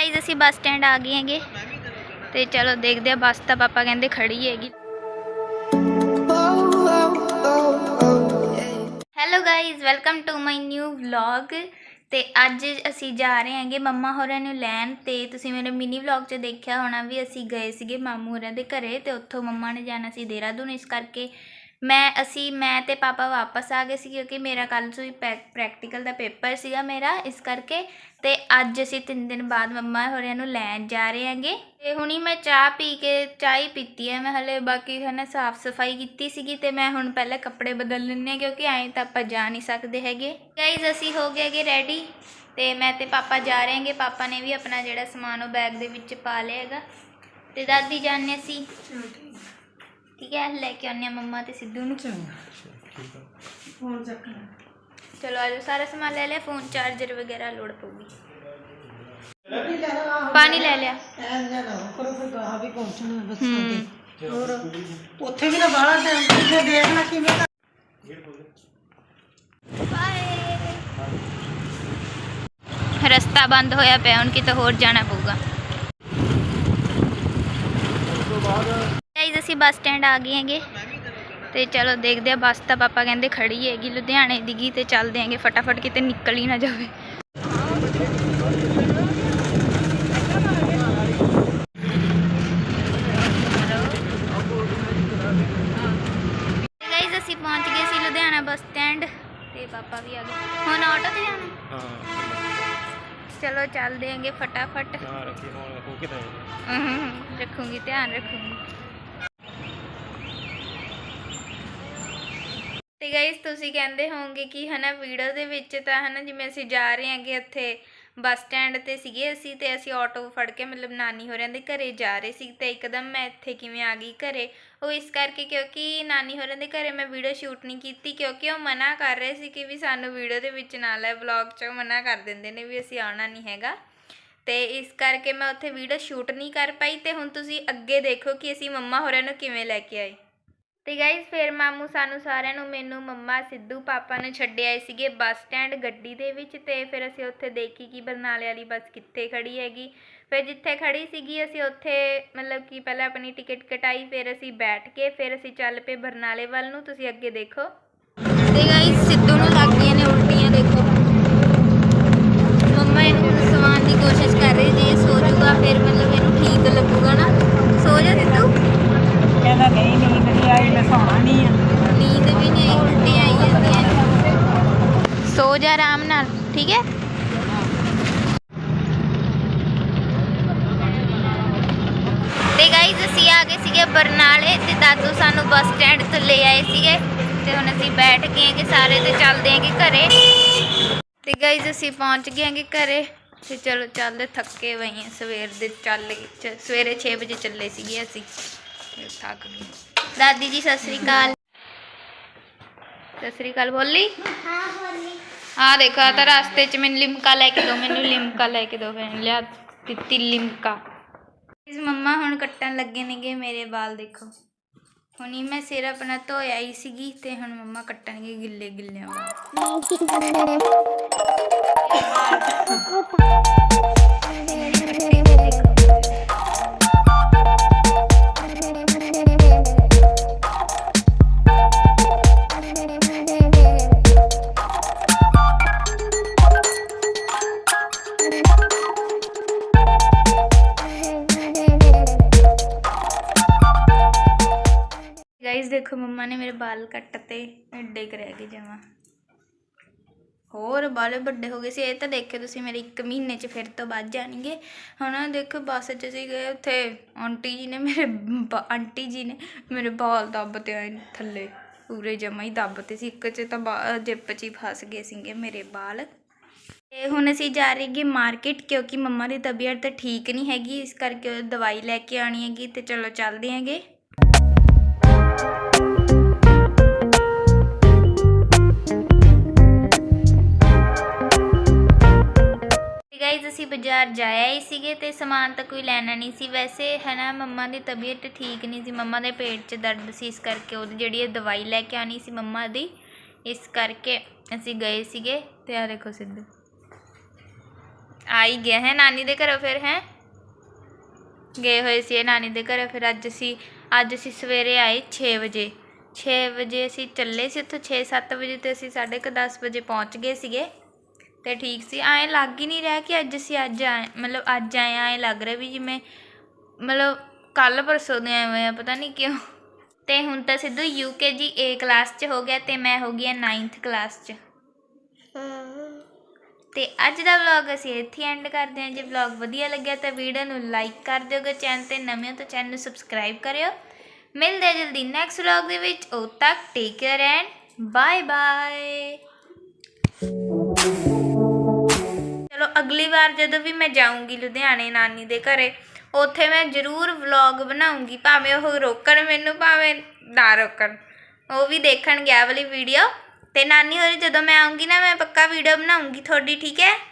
Guys ਅਸੀਂ bus stand ਆ ਗਏ ਹੈਗੇ। ਤੇ ਚਲੋ ਦੇਖਦੇ ਆ, ਬੱਸ ਤਾਂ ਪਾਪਾ ਕਹਿੰਦੇ ਖੜੀ ਹੈਗੀ। Hello guys welcome to my new vlog ਤੇ ਅੱਜ ਅਸੀਂ ਜਾ ਰਹੇ ਹਾਂਗੇ ਮੰਮਾ ਹੋਰਾਂ ਨੂੰ ਲੈਣ। ਤੇ ਤੁਸੀਂ ਮੇਰੇ ਮਿਨੀ ਵਲੌਗ 'ਚ ਦੇਖਿਆ ਹੋਣਾ ਵੀ ਅਸੀਂ ਗਏ ਸੀਗੇ ਮਾਮੂ ਹੋਰਾਂ ਦੇ ਘਰੇ। ਤੇ ਉੱਥੋਂ ਮੰਮਾ ਨੇ ਜਾਣਾ ਸੀ ਦੇਹਰਾਦੂਨ, ਇਸ ਕਰਕੇ ਮੈਂ, ਅਸੀਂ, ਮੈਂ ਅਤੇ ਪਾਪਾ ਵਾਪਸ ਆ ਗਏ ਸੀ ਕਿਉਂਕਿ ਮੇਰਾ ਕੱਲ੍ਹ ਤੋਂ ਹੀ ਪੈ ਪ੍ਰੈਕਟੀਕਲ ਦਾ ਪੇਪਰ ਸੀਗਾ ਮੇਰਾ ਇਸ ਕਰਕੇ ਅਤੇ ਅੱਜ ਅਸੀਂ ਤਿੰਨ ਦਿਨ ਬਾਅਦ ਮੰਮਾ ਹੋਰਿਆਂ ਨੂੰ ਲੈਣ ਜਾ ਰਹੇ ਹਾਂਗੇ। ਤੇ ਹੁਣੀ ਮੈਂ ਚਾਹ ਪੀ ਕੇ, ਚਾਹ ਹੀ ਪੀਤੀ ਹੈ ਮੈਂ ਹਲੇ, ਬਾਕੀ ਹੈ ਨਾ ਸਾਫ਼ ਸਫ਼ਾਈ ਕੀਤੀ ਸੀਗੀ ਅਤੇ ਮੈਂ ਹੁਣ ਪਹਿਲਾਂ ਕੱਪੜੇ ਬਦਲ ਲੈਂਦੇ ਹਾਂ ਕਿਉਂਕਿ ਐਂ ਤਾਂ ਆਪਾਂ ਜਾ ਨਹੀਂ ਸਕਦੇ ਹੈਗੇ। ਗਾਈਜ਼ ਅਸੀਂ ਹੋ ਗਏ ਹੈਗੇ ਰੈਡੀ ਅਤੇ ਮੈਂ ਤੇ ਪਾਪਾ ਜਾ ਰਹੇ ਹੈਗੇ, ਪਾਪਾ ਨੇ ਵੀ ਆਪਣਾ ਜਿਹੜਾ ਸਮਾਨ ਉਹ ਬੈਗ ਦੇ ਵਿੱਚ ਪਾ ਲਿਆ ਹੈਗਾ। ਅਤੇ ਦਾਦੀ ਜਾਣੇ ਸੀ ਠੀਕ ਹੈ ਲੈ ਕੇ ਆਉਂਦੇ ਹਾਂ ਮੰਮਾ ਤੇ ਸਿੱਧੂ ਨੂੰ ਫੋਨ ਚੱਕਣਾ ਚਲੋ ਆਜੋ ਸਾਰਾ ਸਮਾਨ ਲੈ ਲਿਆ ਫੋਨ ਚਾਰਜਰ ਵਗੈਰਾ ਲੋੜ ਪਊਗੀ ਵੀ ਲੈ ਲਾ ਪਾਣੀ ਲੈ ਲਿਆ ਐਨ ਜਾਣਾ ਕਰੋ ਫਿਰ ਗਾਹ ਵੀ ਪਹੁੰਚਣਾ ਬੱਸਾਂ ਤੇ ਹੋਰ ਉੱਥੇ ਵੀ ਨਾ ਬਾਹਲਾ ਟਾਈਮ ਕਿੱਥੇ ਦੇਖਣਾ ਕਿਵੇਂ ਬਾਏ ਰਸਤਾ ਬੰਦ ਹੋਇਆ ਪਿਆ ਹੁਣ ਕਿਤੇ ਹੋਰ ਜਾਣਾ ਪਊਗਾ ਗਾਈਜ਼ ਅਸੀਂ ਬੱਸ ਸਟੈਂਡ ਆ ਗਏ ਹੈਗੇ। ਤੇ ਚਲੋ ਦੇਖਦੇ ਆ ਬੱਸ ਤਾਂ ਪਾਪਾ ਕਹਿੰਦੇ ਖੜੀ ਹੈਗੀ ਲੁਧਿਆਣੇ ਦੀਗੀ ਤੇ ਚੱਲਦੇ ਆਂਗੇ ਫਟਾਫਟ ਕਿਤੇ ਨਿਕਲ ਹੀ ਨਾ ਜਾਵੇ। ਗਾਈਜ਼ ਅਸੀਂ ਪਹੁੰਚ ਗਏ ਸੀ ਲੁਧਿਆਣਾ ਬੱਸ ਸਟੈਂਡ ਤੇ ਪਾਪਾ ਵੀ ਆ ਗਏ। ਹੁਣ ਆਟੋ ਤੇ ਜਾਣਾ? ਚਲੋ ਚੱਲਦੇ ਆਂਗੇ ਫਟਾਫਟ। ਹਾਂ ਰੱਖੀ ਹੁਣ ਹੋ ਕੇ ਤਾਂ ਰੱਖੂੰਗੀ ਧਿਆਨ ਰੱਖੂੰਗੀ। ਤੇ ਗਾਇਸ ਤੁਸੀਂ ਕਹਿੰਦੇ ਹੋਵੋਗੇ ਕਿ ਹਨਾ ਵੀਡੀਓ ਦੇ ਵਿੱਚ ਤਾਂ ਹਨਾ ਜਿਵੇਂ ਅਸੀਂ ਜਾ ਰਹੇ ਹਾਂਗੇ ਉੱਥੇ ਬੱਸ ਸਟੈਂਡ ਤੇ ਸੀਗੇ ਅਸੀਂ ਤੇ ਅਸੀਂ ਆਟੋ ਫੜ ਕੇ ਮਤਲਬ ਨਾਨੀ ਹੋਰਾਂ ਦੇ ਘਰੇ ਜਾ ਰਹੇ ਸੀ ਤੇ ਇੱਕਦਮ ਮੈਂ ਇੱਥੇ ਕਿਵੇਂ ਆ ਗਈ ਘਰੇ। ਉਹ ਇਸ ਕਰਕੇ ਕਿਉਂਕਿ ਨਾਨੀ ਹੋਰਾਂ ਦੇ ਘਰੇ ਮੈਂ ਵੀਡੀਓ ਸ਼ੂਟ ਨਹੀਂ ਕੀਤੀ ਕਿਉਂਕਿ ਉਹ ਮਨਾ ਕਰ ਰਹੇ ਸੀ ਕਿ ਵੀ ਸਾਨੂੰ ਵੀਡੀਓ ਦੇ ਵਿੱਚ ਨਾ ਲੈ ਵਲੌਗ 'ਚ ਮਨਾ ਕਰ ਦਿੰਦੇ ਨੇ ਵੀ ਅਸੀਂ ਆਉਣਾ ਨਹੀਂ ਹੈਗਾ। ਤੇ ਇਸ ਕਰਕੇ ਮੈਂ ਉੱਥੇ ਵੀਡੀਓ ਸ਼ੂਟ ਨਹੀਂ ਕਰ ਪਾਈ ਤੇ ਹੁਣ ਤੁਸੀਂ ਅੱਗੇ ਦੇਖੋ ਕਿ ਅਸੀਂ ਮੰਮਾ ਹੋਰਾਂ ਨੂੰ ਕਿਵੇਂ ਲੈ ਕੇ ਆਏ। ਤੇ ਗਾਇਸ ਫਿਰ ਮਾਮੂ ਸਾਨੂੰ ਸਾਰਿਆਂ ਨੂੰ ਮੈਨੂੰ ਮੰਮਾ ਸਿੱਧੂ ਪਾਪਾ ਨੇ ਛੱਡ ਆਏ ਸੀਗੇ ਬੱਸ ਸਟੈਂਡ ਗੱਡੀ ਦੇ ਵਿੱਚ ਤੇ ਫਿਰ ਅਸੀਂ ਉੱਥੇ ਦੇਖੀ ਕਿ ਬਰਨਾਲੇ ਵਾਲੀ ਬੱਸ ਕਿੱਥੇ ਖੜੀ ਹੈਗੀ। ਫਿਰ ਜਿੱਥੇ ਖੜੀ ਸੀਗੀ ਅਸੀਂ ਉੱਥੇ ਮਤਲਬ ਕਿ ਪਹਿਲਾਂ ਆਪਣੀ ਟਿਕਟ ਕਟਾਈ, ਫਿਰ ਅਸੀਂ ਬੈਠ ਕੇ, ਫਿਰ ਅਸੀਂ ਚੱਲ ਪਏ ਬਰਨਾਲੇ ਵੱਲ ਨੂੰ। ਤੁਸੀਂ ਅੱਗੇ ਦੇਖੋ ਤੇ ਗਾਇਸ ਸਿੱਧੂ ਨੂੰ ਲੱਗ ਗਈਆਂ ਨੇ ਉਲਟੀਆਂ ਦੇਖੋ ਮੰਮਾ ਇਹਨੂੰ ਹੁਣ ਸਵਾਉਣ ਦੀ ਕੋਸ਼ਿਸ਼ ਕਰ ਰਹੀ ਜੇ ਇਹ ਸੋ ਜਾਊਗਾ ਫਿਰ ਮਤਲਬ ਇਹਨੂੰ ਠੀਕ ਲੱਗੂਗਾ ਨਾ ਸੋ ਜਾ ਸਿੱਧੂ ਕਹਿੰਦਾ ਨਹੀਂ ਨੀਂਦ ਆਈ ਮੈਂ ਸੌਣਾ ਨਹੀਂ ਆ। ਨੀਂਦ ਵੀ ਨਹੀਂ ਆਈ ਉਲਟੀਆਂ ਆਈ ਸੋ ਜਾ ਆਰਾਮ ਨਾਲ, ਠੀਕ ਹੈ? ਤੇ ਗਾਈਜ਼ ਅਸੀਂ ਆ ਗਏ ਸੀਗੇ ਬਰਨਾਲੇ ਤੇ ਦਾਦੂ ਸਾਨੂੰ ਬੱਸ ਸਟੈਂਡ ਤੋਂ ਲੈ ਆਏ ਸੀਗੇ ਤੇ ਹੁਣ ਅਸੀਂ ਬੈਠ ਗਏ ਹਾਂ ਕਿ ਸਾਰੇ ਤੇ ਚੱਲਦੇ ਹਾਂ ਕਿ ਘਰੇ। ਤੇ ਗਾਈਜ਼ ਅਸੀਂ ਪਹੁੰਚ ਗਏ ਹਾਂ ਕਿ ਘਰੇ ਤੇ ਚਲੋ ਚੱਲਦੇ ਥੱਕੇ ਹੋਏ ਹਾਂ ਸਵੇਰ ਦੇ ਚੱਲ ਗਏ ਚ- ਸਵੇਰੇ 6 ਵਜੇ ਚੱਲੇ ਸੀਗੇ ਅਸੀਂ। ਥੱਕ ਗਏ। ਦਾਦੀ ਜੀ ਸਤਿ ਸ੍ਰੀ ਅਕਾਲ। ਸਤਿ ਸ੍ਰੀ ਅਕਾਲ ਬੋਲੀ। ਹਾਂ ਬੋਲੀ। ਆ ਦੇਖੋ ਆਹ ਤਾਂ ਰਸਤੇ 'ਚ ਮੈਨੂੰ ਲਿਮਕਾ ਲੈ ਕੇ ਦਿਓ ਮੈਨੂੰ ਲਿਮਕਾ ਲੈ ਕੇ ਦਿਓ ਫਿਰ ਲਿਆ ਦਿੱਤੀ ਲਿਮਕਾ। ਇਸ ਮੰਮਾ ਹੁਣ ਕੱਟਣ ਲੱਗੇ ਨੇਗੇ ਮੇਰੇ ਵਾਲ ਦੇਖੋ। ਹੁਣੀ ਮੈਂ ਸਿਰ ਆਪਣਾ ਧੋਇਆ ਹੀ ਸੀਗੀ ਤੇ ਹੁਣ ਮੰਮਾ ਕੱਟਣਗੇ ਗਿੱਲੇ ਗਿੱਲੇ ਵਾਲ ਦੇਖੋ ਮੰਮਾ ਨੇ ਮੇਰੇ ਵਾਲ ਕੱਟਤੇ ਐਡੇ ਕਰਿਆ ਗਏ ਜਮਾ। ਹੋਰ ਬਾਲੇ ਵੱਡੇ ਹੋ ਗਏ ਸੀ, ਇਹ ਤਾਂ ਦੇਖਿਓ ਤੁਸੀਂ ਮੇਰੇ 1 ਮਹੀਨੇ ਚ ਫਿਰ ਤੋਂ ਵੱਧ ਜਾਣਗੇ। ਹੁਣ ਦੇਖੋ ਬੱਸ 'ਚ ਅਸੀਂ ਗਏ ਉੱਥੇ, ਆਂਟੀ ਜੀ ਨੇ ਮੇਰੇ ਆਂਟੀ ਜੀ ਨੇ ਮੇਰੇ ਬਾਲ ਦੱਬ ਤੇ ਆਏ ਥੱਲੇ, ਪੂਰੇ ਜਮਾ ਹੀ ਦੱਬ ਤੇ ਸੀ। ਇੱਕ 'ਚ ਤਾਂ ਬਾ- ਜਿੱਪ 'ਚ ਹੀ ਫਸ ਗਏ ਸੀਗੇ ਮੇਰੇ ਬਾਲ। ਤੇ ਹੁਣ ਅਸੀਂ ਜਾ ਰਹੇਗੇ ਮਾਰਕੀਟ, ਕਿਉਂਕਿ ਮੰਮਾ ਦੀ ਤਬੀਅਤ ਤਾਂ ਠੀਕ ਨਹੀਂ ਹੈਗੀ, ਇਸ ਕਰਕੇ ਉਹ ਦਵਾਈ ਲੈ ਕੇ ਆਣੀ ਹੈਗੀ ਤੇ ਚਲੋ ਚੱਲਦੇ ਹੈਗੇ। ਗਾਈਜ਼ ਅਸੀਂ ਬਾਜ਼ਾਰ ਜਾਇਆ ਹੀ ਸੀਗੇ ਤੇ ਸਮਾਨ ਤਾਂ ਕੋਈ ਲੈਣਾ ਨਹੀਂ ਸੀ। ਵੈਸੇ ਹੈ ਨਾ, ਮੰਮਾ ਦੀ ਤਬੀਅਤ ਠੀਕ ਨਹੀਂ ਸੀ। ਮੰਮਾ ਦੇ ਪੇਟ 'ਚ ਦਰਦ ਸੀ, ਇਸ ਕਰਕੇ ਉਹਦੀ ਜਿਹੜੀ ਇਹ ਦਵਾਈ ਲੈ ਕੇ ਆਣੀ ਸੀ ਮੰਮਾ ਦੀ, ਇਸ ਕਰਕੇ ਅਸੀਂ ਗਏ ਸੀਗੇ। ਤੇ ਆ ਦੇਖੋ ਸਿੱਧੂ। ਆ ਹੀ ਗਿਆ ਹੈ ਨਾਨੀ ਦੇ ਘਰੋਂ ਫਿਰ, ਹੈ? ਗਏ ਹੋਏ ਸੀ ਇਹ ਨਾਨੀ ਦੇ ਘਰੋਂ ਫਿਰ ਅੱਜ ਅਸੀਂ ਅੱਜ ਅਸੀਂ ਸਵੇਰੇ ਆਏ 6 ਵਜੇ। 6 ਵਜੇ ਅਸੀਂ ਚੱਲੇ ਸੀ ਉੱਥੋਂ 6-7 ਵਜੇ ਤੇ ਅਸੀਂ 10:30 ਵਜੇ ਪਹੁੰਚ ਗਏ ਸੀਗੇ। ਤੇ ਠੀਕ ਸੀ। ਐਂ ਲੱਗ ਹੀ ਨਹੀਂ ਰਿਹਾ ਕਿ ਅੱਜ ਅਸੀਂ ਅੱਜ ਆਏ, ਮਤਲਬ ਅੱਜ ਆਏ ਐਂ ਲੱਗ ਰਿਹਾ ਵੀ ਜਿਵੇਂ ਮਤਲਬ ਕੱਲ ਪਰਸੋਂ ਦੇ ਆਏ ਹੋਏ ਆ ਪਤਾ ਨਹੀਂ ਕਿਉਂ। ਤੇ ਹੁਣ ਤਾਂ ਸਿੱਧੂ ਯੂਕੇਜੀ A ਕਲਾਸ 'ਚ ਹੋ ਗਿਆ ਤੇ ਮੈਂ ਹੋ ਗਈ 9th ਕਲਾਸ 'ਚ। ਤੇ ਅੱਜ ਦਾ ਵਲੌਗ ਅਸੀਂ ਇੱਥੇ ਐਂਡ ਕਰਦੇ ਹਾਂ। ਜੇ ਵਲੌਗ ਵਧੀਆ ਲੱਗਿਆ ਤਾਂ ਵੀਡੀਓ ਨੂੰ ਲਾਈਕ ਕਰ ਦਿਓਗੇ ਚੈਨਲ ਤੇ ਨਵੇਂ ਹੋ ਤਾਂ ਚੈਨਲ ਨੂੰ ਸਬਸਕ੍ਰਾਈਬ ਕਰਿਓ। ਮਿਲਦੇ ਹਾਂ ਜਲਦੀ ਨੈਕਸਟ ਵਲੌਗ ਦੇ ਵਿੱਚ। ਉਦੋਂ ਤੱਕ take care and bye bye ਚਲੋ, ਅਗਲੀ ਵਾਰ ਜਦੋਂ ਵੀ ਮੈਂ ਜਾਊਂਗੀ ਲੁਧਿਆਣੇ ਨਾਨੀ ਦੇ ਘਰੇ, ਉੱਥੇ ਮੈਂ ਜ਼ਰੂਰ ਵਲੌਗ ਬਣਾਉਂਗੀ, ਭਾਵੇਂ ਉਹ ਰੋਕਣ ਮੈਨੂੰ, ਭਾਵੇਂ ਨਾ ਰੋਕਣ। ਉਹ ਵੀ ਦੇਖਣ ਗਿਆ ਵਾਲੀ ਵੀਡੀਓ ਤੇ ਨਾਨੀ ਹੋਰੀ, ਜਦੋਂ ਮੈਂ ਆਉਂਗੀ ਨਾ, ਮੈਂ ਪੱਕਾ ਵੀਡੀਓ ਬਣਾਉਂਗੀ ਤੁਹਾਡੀ, ਠੀਕ ਹੈ?